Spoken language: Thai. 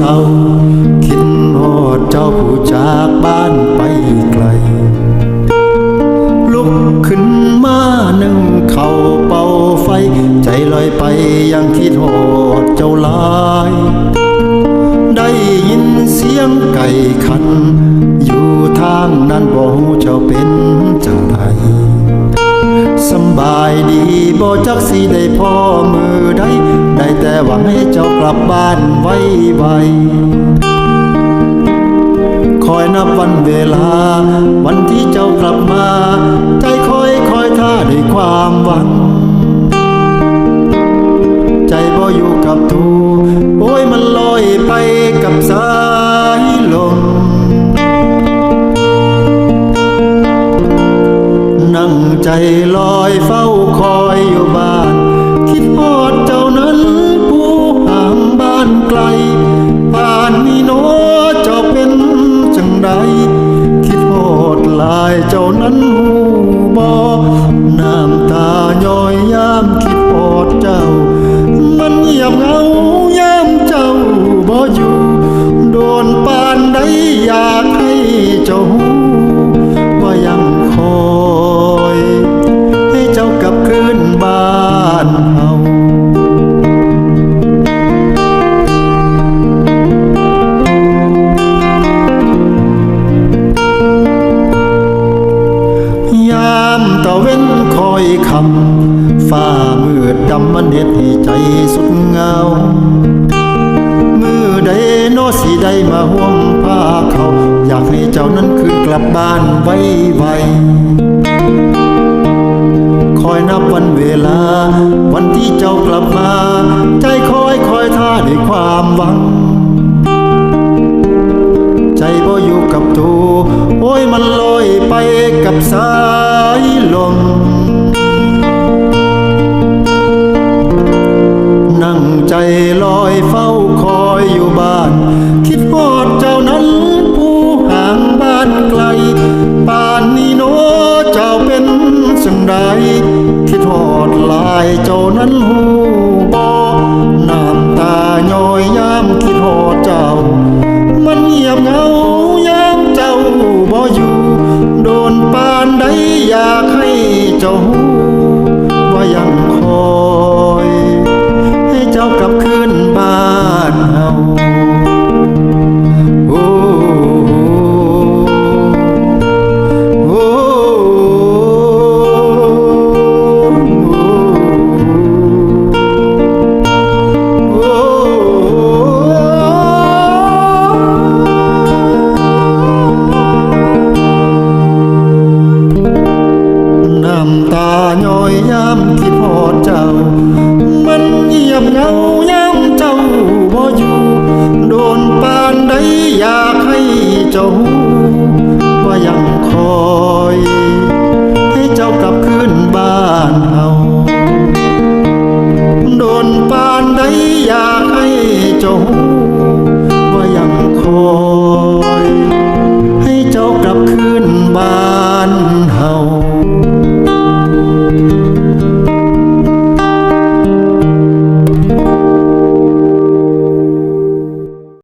เศร้า คิดฮอดเจ้าผู้จากบ้านไปไกล ลุกขึ้นมานึ่งเข่าเป่าไฟ ใจลอยไปยังคิดโหดเจ้าลาย ได้ยินเสียงไก่ขัน อยู่ทางนั้นบ่ฮู้เจ้าเป็นจังไดสบายดีบ่จักสิได้พ่อมือ แต่หวังให้เจ้ากลับบ้านไวไวๆคอยนับวันเวลา วันที่เจ้ากลับมา ใจคอยคอยท่าด้วยความหวัง ใจบ่อยู่กับทูโอ้ยมันลอยไปกับสายลมนั่งใจล หลายเจ้านั้นหูบอน้ำตาย้อยยามคิดฮอดเจ้า มันเงียบเหงายามเจ้าบ่อยู่ โดนปานใดอยากให้เจ้าหูว่า อยคำฟ้ามืดดำมันเห็ดให้ใจสุดเหงา มือใดโนสิได้มาห่วงผ้าเขา อยากให้เจ้านั้นคืนกลับบ้านไวไวๆคอยนับวันเวลา วันที่เจ้ากลับมา ใจคอยคอยท่าด้วยความหวัง ใจบ่อยู่กับตัวโอ้ยมันลอยไปกับสา ใดที่ทอดลายเจ้านั้นหู ย่อยย้ำที่พอเจ้า มันเยียบเหงาย้ำเจ้าบ่อยู่ โดนปานใดอยากให้เจ้า